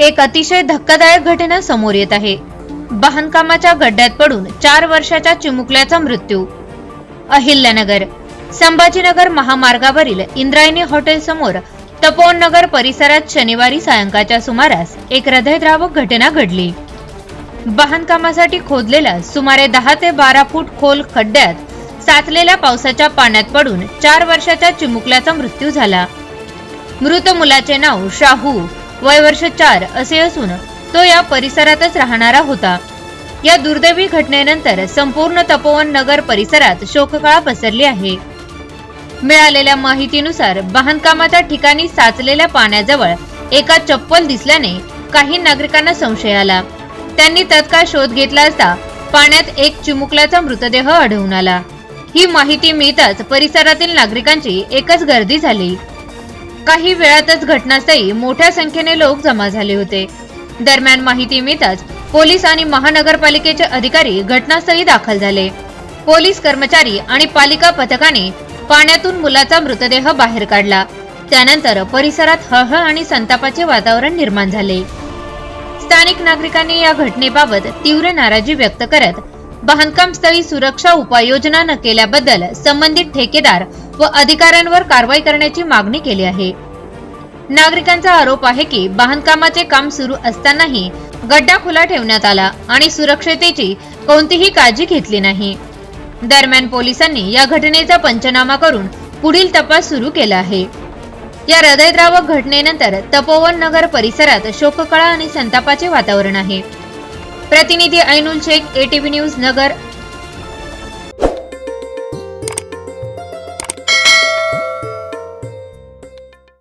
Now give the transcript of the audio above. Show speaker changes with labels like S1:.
S1: एक अतिशय धक्कादायक घटना समोर येत आहे. बांधकामाच्या गड्ड्यात पडून चार वर्षाच्या चिमुकल्याचा मृत्यू. अहिल्यानगर संभाजीनगर महामार्गावरील इंद्रायणी हॉटेल समोर तपोवन नगर परिसरात शनिवारी सायंकाळच्या सुमारास एक हृदयद्रावक घटना घडली. बांधकामासाठी खोदलेल्या सुमारे दहा ते बारा फूट खोल खड्ड्यात साचलेल्या पावसाच्या पाण्यात पडून चार वर्षाच्या चिमुकल्याचा मृत्यू झाला. मृत मुलाचे नाव शाहू वय वर्ष चार असे असून तो या परिसरातच राहणारा होता. या दुर्दैवी घटनेनंतर संपूर्ण तपोवन नगर परिसरात शोककळा पसरली आहे. मिळालेल्या माहितीनुसार बांधकामाच्या ठिकाणी साचलेल्या पाण्याजवळ एका चप्पल दिसल्याने काही नागरिकांना संशय आला. त्यांनी तत्काळ शोध घेतला असता पाण्यात एक चिमुकल्याचा मृतदेह आढळून आला. ही माहिती मिळताच परिसरातील नागरिकांची एकच गर्दी झाली. काही वेळातच घटनास्थळी मोठ्या संख्येने लोक जमा झाले होते. दरम्यान माहिती मिळताच पोलीस आणि महानगरपालिकेचे अधिकारी घटनास्थळी दाखल झाले. पोलीस कर्मचारी आणि पालिका पथकाने पाण्यातून मुलाचा मृतदेह बाहेर काढला. त्यानंतर परिसरात हळहळ आणि संतापाचे वातावरण निर्माण झाले. स्थानिक नागरिकांनी या घटनेबाबत तीव्र नाराजी व्यक्त करत बांधकाम स्थळी सुरक्षा उपाययोजना न केल्याबद्दल संबंधित ठेकेदार व अधिकाऱ्यांवर कारवाई करण्याची मागणी केली आहे. नागरिकांचा आरोप आहे की बांधकामाचे काम सुरू असतानाही गड्डा खुला ठेवण्यात आला आणि सुरक्षतेची कोणतीही काळजी घेतली नाही. दरम्यान पोलिसांनी या घटनेचा पंचनामा करून पुढील तपास सुरू केला आहे. या हृदयद्रावक घटनेनंतर तपोवन नगर परिसरात शोककळा आणि संतापाचे वातावरण आहे. प्रतिनिधी ऐनुल शेख एटीव्ही न्यूज नगर